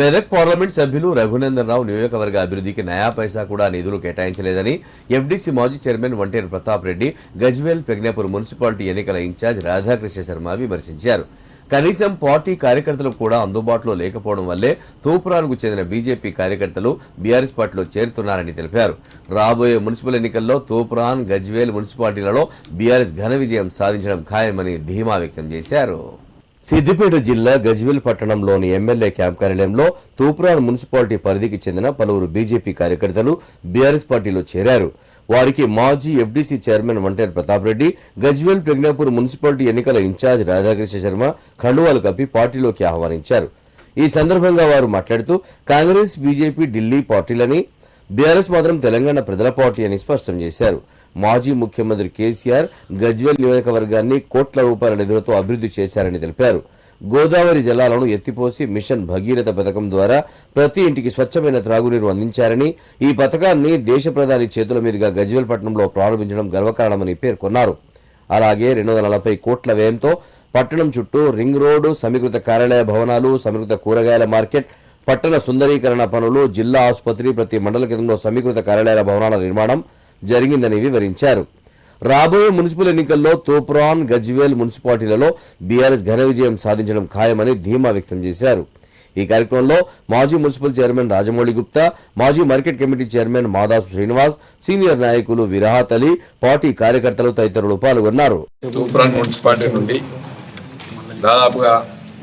Medak parliament సభ్యులు రఘునందన్ రావు నియోజకవర్గ అభివృద్ధికి నయా పైసా కూడా నిధులు కేటాయించలేదని ఎఫ్డీసీ మాజీ చైర్మన్ వంటేరు ప్రతాప్ రెడ్డి గజ్వేల్ ప్రజ్ఞాపూర్ మున్సిపాలిటీ ఎన్నికల ఇన్ఛార్జ్ రాధాకృష్ణ శర్మ విమర్శించారు. కనీసం పార్టీ కార్యకర్తలకు కూడా అందుబాటులో లేకపోవడం వల్లే తూపురానికి చెందిన బీజేపీ కార్యకర్తలు బీఆర్ఎస్ పార్టీలో చేరుతున్నారని తెలిపారు. రాబోయే మున్సిపల్ ఎన్నికల్లో తూపురాన్ గజ్వేల్ మున్సిపాలిటీలలో బీఆర్ఎస్ ఘన విజయం సాధించడం ఖాయమని ధీమా వ్యక్తం చేశారు. సిద్దిపేట జిల్లా గజ్వేల్ పట్టణంలోని ఎమ్మెల్యే క్యాంప్ కార్యాలయంలో తూప్రాన్ మున్సిపాలిటీ పరిధికి చెందిన పలువురు బీజేపీ కార్యకర్తలు బీఆర్ఎస్ పార్టీలో చేరారు. వారికి మాజీ FDC chairman Vanteru Pratap Reddy Gajwel Pragnapur municipality ఎన్నికల ఇన్ఛార్జ్ రాధాకృష్ణ శర్మ కండువాలు కప్పి పార్టీలోకి ఆహ్వానించారు. ఈ సందర్భంగా వారు మాట్లాడుతూ కాంగ్రెస్ బీజేపీ ఢిల్లీ పార్టీలని బీఆర్ఎస్ మాత్రం తెలంగాణ ప్రజల పార్టీ అని స్పష్టం చేశారు. మాజీ ముఖ్యమంత్రి కేసీఆర్ గజ్వేల్ నియోజకవర్గాన్ని కోట్ల రూపాయల నిధులతో అభివృద్ధి చేశారని తెలిపారు. గోదావరి జలాలను ఎత్తిపోసి మిషన్ భగీరథ పథకం ద్వారా ప్రతి ఇంటికి స్వచ్ఛమైన త్రాగునీరు అందించారని ఈ పథకాన్ని దేశ ప్రధాని చేతుల మీదుగా గజ్వేల్ పట్టణంలో ప్రారంభించడం గర్వకారణమని పేర్కొన్నారు. అలాగే రెండు వందల నలభై కోట్ల వ్యయంతో పట్టణం చుట్టూ రింగ్ రోడ్డు సమీకృత కార్యాలయ భవనాలు సమీకృత కూరగాయల మార్కెట్ పట్టణ సుందరీకరణ పనులు జిల్లా ఆసుపత్రి ప్రతి మండల కేంద్రంలో సమీకృత కార్యాలయాల భవనాల నిర్మాణం జరిగిందని వివరించారు. రాబోయే మున్సిపల్ ఎన్నికల్లో తూప్రాన్ గజ్వేల్ మున్సిపాలిటీలలో బీఆర్ఎస్ ఘన విజయం సాధించడం ఖాయమని ధీమా వ్యక్తం చేశారు. ఈ కార్యక్రమంలో మాజీ మున్సిపల్ చైర్మన్ రాజమౌళి గుప్తా మాజీ market committee chairman Madasu Srinivas senior నాయకులు విరాహత్ అలీ పార్టీ కార్యకర్తలు తదితరులు పాల్గొన్నారు. మున్సిపాలిటీ నుండి దాదాపుగా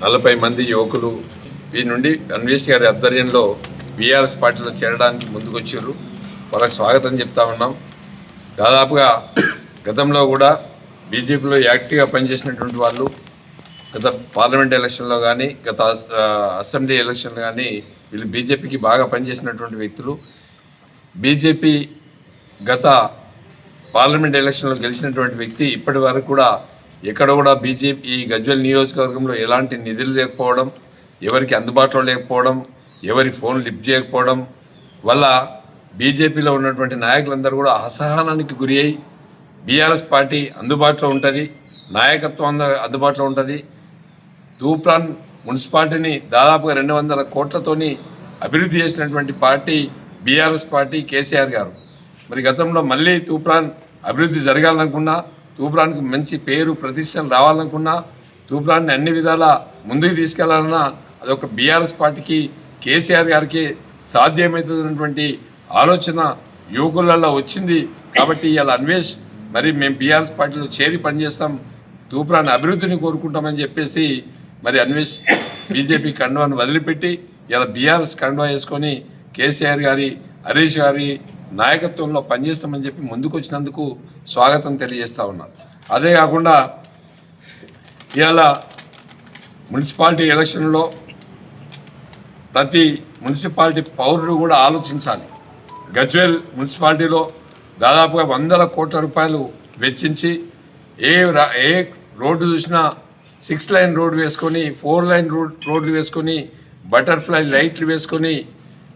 నలభై మంది యువకులు వీరి నుండి అన్వేష్ గారి ఆధ్వర్యంలో బీఆర్ఎస్ పార్టీలో చేరడానికి ముందుకొచ్చారు. వాళ్ళకి స్వాగతం చెప్తా ఉన్నాం. దాదాపుగా గతంలో కూడా బీజేపీలో యాక్టివ్గా పనిచేసినటువంటి వాళ్ళు గత పార్లమెంట్ ఎలక్షన్లో కానీ గత అసెంబ్లీ ఎలక్షన్లో కానీ వీళ్ళు బీజేపీకి బాగా పనిచేసినటువంటి వ్యక్తులు. బీజేపీ గత పార్లమెంట్ ఎలక్షన్లో గెలిచినటువంటి వ్యక్తి ఇప్పటి వరకు కూడా ఎక్కడ కూడా బీజేపీ ఈ గజ్వెల్ నియోజకవర్గంలో ఎలాంటి నిధులు లేకపోవడం ఎవరికి అందుబాటులో లేకపోవడం ఎవరి ఫోన్ లిఫ్ట్ చేయకపోవడం వల్ల బీజేపీలో ఉన్నటువంటి నాయకులందరూ కూడా అసహనానికి గురి అయి బీఆర్ఎస్ పార్టీ అందుబాటులో ఉంటుంది నాయకత్వం అందుబాటులో ఉంటుంది. తూప్రాన్ మున్సిపాలిటీని దాదాపుగా రెండు వందల కోట్లతోని అభివృద్ధి చేసినటువంటి పార్టీ బీఆర్ఎస్ పార్టీ కేసీఆర్ గారు. మరి గతంలో మళ్ళీ తూప్రాన్ అభివృద్ధి జరగాలనుకున్నా తూప్రాన్కి మంచి పేరు ప్రతిష్టలు రావాలనుకున్నా తూప్రాన్ని అన్ని విధాలా ముందుకు తీసుకెళ్ళాలన్నా అదొక బీఆర్ఎస్ పార్టీకి కేసీఆర్ గారికి సాధ్యమవుతున్నటువంటి ఆలోచన యువకులలో వచ్చింది. కాబట్టి ఇవాళ అన్వేష్ మరి మేము బీఆర్ఎస్ పార్టీలో చేరి పనిచేస్తాం తూప్రాన్ని అభివృద్ధిని కోరుకుంటామని చెప్పేసి మరి అన్వేష్ బీజేపీ కండువాను వదిలిపెట్టి ఇలా బీఆర్ఎస్ కండువా వేసుకొని కేసీఆర్ గారి హరీష్ గారి నాయకత్వంలో పనిచేస్తామని చెప్పి ముందుకు వచ్చినందుకు స్వాగతం తెలియజేస్తా ఉన్నాం. అదే కాకుండా ఇవాళ మున్సిపాలిటీ ఎలక్షన్లో ప్రతి మున్సిపాలిటీ పౌరుడు కూడా ఆలోచించాలి. గజ్వేల్ మున్సిపాలిటీలో దాదాపుగా వందల కోట్ల రూపాయలు వెచ్చించి ఏ రా- ఏ రోడ్డు చూసినా సిక్స్ లైన్ రోడ్డు వేసుకొని ఫోర్ లైన్ రోడ్ రోడ్లు వేసుకొని బటర్ఫ్లై లైట్లు వేసుకొని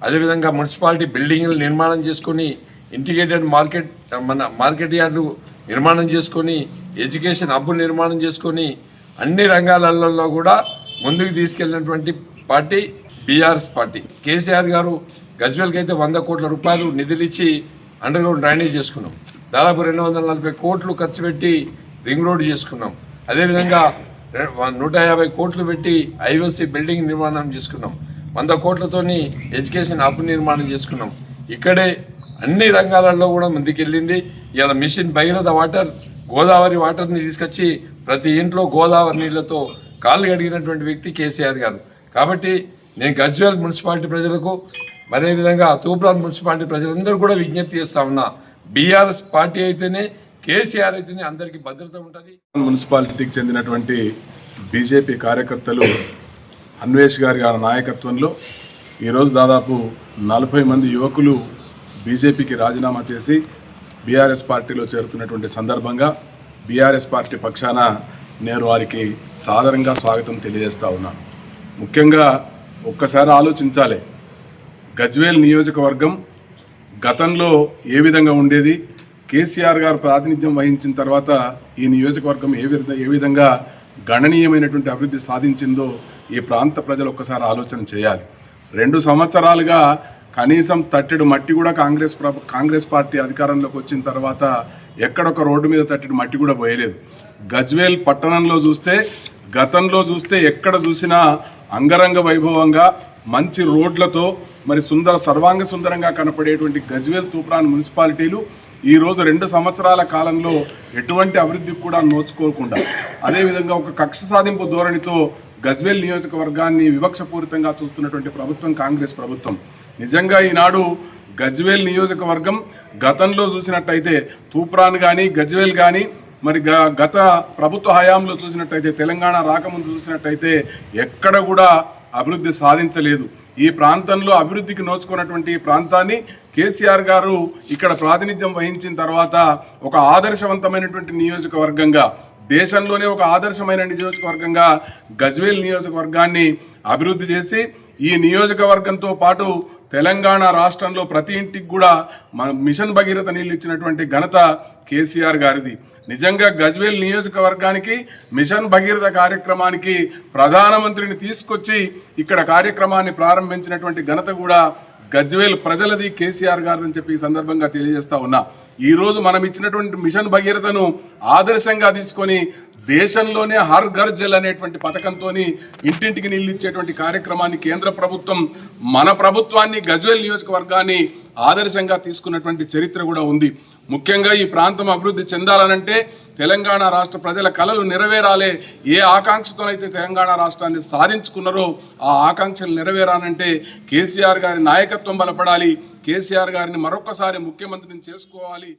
అదేవిధంగా మున్సిపాలిటీ బిల్డింగ్లు నిర్మాణం చేసుకొని ఇంటిగ్రేటెడ్ మార్కెట్ మన మార్కెట్ యార్డు నిర్మాణం చేసుకొని ఎడ్యుకేషన్ హబ్బు నిర్మాణం చేసుకొని అన్ని రంగాలలో కూడా ముందుకు తీసుకెళ్ళినటువంటి పార్టీ బీఆర్ఎస్ పార్టీ. కేసీఆర్ గారు గజ్వేల్కి అయితే వంద కోట్ల రూపాయలు నిధులు ఇచ్చి అండర్ గ్రౌండ్ డ్రైనేజ్ చేసుకున్నాం. దాదాపు రెండు వందల నలభై కోట్లు ఖర్చు పెట్టి రింగ్ రోడ్ చేసుకున్నాం. అదేవిధంగా నూట యాభై కోట్లు పెట్టి ఐఓసీ బిల్డింగ్ నిర్మాణం చేసుకున్నాం. వంద కోట్లతోని ఎడ్యుకేషన్ హబ్ నిర్మాణం చేసుకున్నాం. ఇక్కడే అన్ని రంగాలలో కూడా ముందుకెళ్ళింది. ఇలా మిషన్ భగీరథ వాటర్ గోదావరి వాటర్ని తీసుకొచ్చి ప్రతి ఇంట్లో గోదావరి నీళ్ళతో కాళ్ళు కడిగినటువంటి వ్యక్తి కేసీఆర్ గారు. కాబట్టి నేను గజ్వేల్ మున్సిపాలిటీ ప్రజలకు మరే విధంగా తూప్రాన్ మున్సిపాలిటీ ప్రజలందరూ కూడా విజ్ఞప్తి చేస్తా ఉన్నా బీఆర్ఎస్ పార్టీ అయితేనే కేసీఆర్ అయితేనే అందరికీ భద్రత ఉంటుంది. మున్సిపాలిటీకి చెందినటువంటి బీజేపీ కార్యకర్తలు అన్వేష్ గారి గారి నాయకత్వంలో ఈరోజు దాదాపు నలభై మంది యువకులు బీజేపీకి రాజీనామా చేసి బీఆర్ఎస్ పార్టీలో చేరుతున్నటువంటి సందర్భంగా బీఆర్ఎస్ పార్టీ పక్షాన నేను వారికి సాదరంగా స్వాగతం తెలియజేస్తా ఉన్నాను ముఖ్యంగా ఒక్కసారి ఆలోచించాలి. గజ్వేల్ నియోజకవర్గం గతంలో ఏ విధంగా ఉండేది? కేసీఆర్ గారు ప్రాతినిధ్యం వహించిన తర్వాత ఈ నియోజకవర్గం ఏ విధంగా ఏ విధంగా గణనీయమైనటువంటి అభివృద్ధి సాధించిందో ఈ ప్రాంత ప్రజలు ఒక్కసారి ఆలోచన చేయాలి. రెండు సంవత్సరాలుగా కనీసం తట్టెడు మట్టి కూడా కాంగ్రెస్ కాంగ్రెస్ పార్టీ అధికారంలోకి వచ్చిన తర్వాత ఎక్కడొక రోడ్డు మీద తట్టెడు మట్టి కూడా పోయలేదు. గజ్వేల్ పట్టణంలో చూస్తే గతంలో చూస్తే ఎక్కడ చూసినా అంగరంగ వైభవంగా మంచి రోడ్లతో మరి సుందర సర్వాంగ సుందరంగా కనపడేటువంటి గజ్వేల్ తూప్రాన్ మున్సిపాలిటీలు ఈ రోజు రెండు సంవత్సరాల కాలంలో ఎటువంటి అభివృద్ధికి కూడా నోచుకోకుండా అదేవిధంగా ఒక కక్ష సాధింపు ధోరణితో గజ్వేల్ నియోజకవర్గాన్ని వివక్షపూరితంగా చూస్తున్నటువంటి ప్రభుత్వం కాంగ్రెస్ ప్రభుత్వం. నిజంగా ఈనాడు గజ్వేల్ నియోజకవర్గం గతంలో చూసినట్టయితే తూప్రాన్ కానీ గజ్వేల్ కానీ మరి గ- గత ప్రభుత్వ హయాంలో చూసినట్టయితే తెలంగాణ రాకముందు చూసినట్టయితే ఎక్కడ కూడా అభివృద్ధి సాధించలేదు. ఈ ప్రాంతంలో అభివృద్ధికి నోచుకున్నటువంటి ఈ ప్రాంతాన్ని కేసీఆర్ గారు ఇక్కడ ప్రాతినిధ్యం వహించిన తర్వాత ఒక ఆదర్శవంతమైనటువంటి నియోజకవర్గంగా దేశంలోనే ఒక ఆదర్శమైన నియోజకవర్గంగా గజ్వేల్ నియోజకవర్గాన్ని అభివృద్ధి చేసి ఈ నియోజకవర్గంతో పాటు తెలంగాణ రాష్ట్రంలో ప్రతి ఇంటికి కూడా మన మిషన్ భగీరథ నీళ్ళు ఇచ్చినటువంటి ఘనత కేసీఆర్ గారిది. నిజంగా గజ్వేల్ నియోజకవర్గానికి మిషన్ భగీరథ కార్యక్రమానికి ప్రధానమంత్రిని తీసుకొచ్చి ఇక్కడ కార్యక్రమాన్ని ప్రారంభించినటువంటి ఘనత కూడా గజ్వేల్ ప్రజలది కేసీఆర్ గారు అని చెప్పి సందర్భంగా తెలియజేస్తా ఉన్నా. ఈ రోజు మనం ఇచ్చినటువంటి మిషన్ భగీరథను ఆదర్శంగా తీసుకొని దేశంలోనే హర్ ఘర్ జల్ అనేటువంటి పథకంతో ఇంటింటికి నీళ్ళు ఇచ్చేటువంటి కార్యక్రమాన్ని కేంద్ర ప్రభుత్వం మన ప్రభుత్వాన్ని గజ్వేల్ నియోజకవర్గాన్ని ఆదర్శంగా తీసుకున్నటువంటి చరిత్ర కూడా ఉంది. ముఖ్యంగా ఈ ప్రాంతం అభివృద్ధి చెందాలనంటే తెలంగాణ రాష్ట్ర ప్రజల కళలు నెరవేరాలే. ఏ ఆకాంక్షతోనైతే తెలంగాణ రాష్ట్రాన్ని సాధించుకున్నారో ఆ ఆకాంక్షలు నెరవేరాలంటే కేసీఆర్ గారి నాయకత్వం బలపడాలి. కేసీఆర్ గారిని మరొకసారి ముఖ్యమంత్రిని చేసుకోవాలి.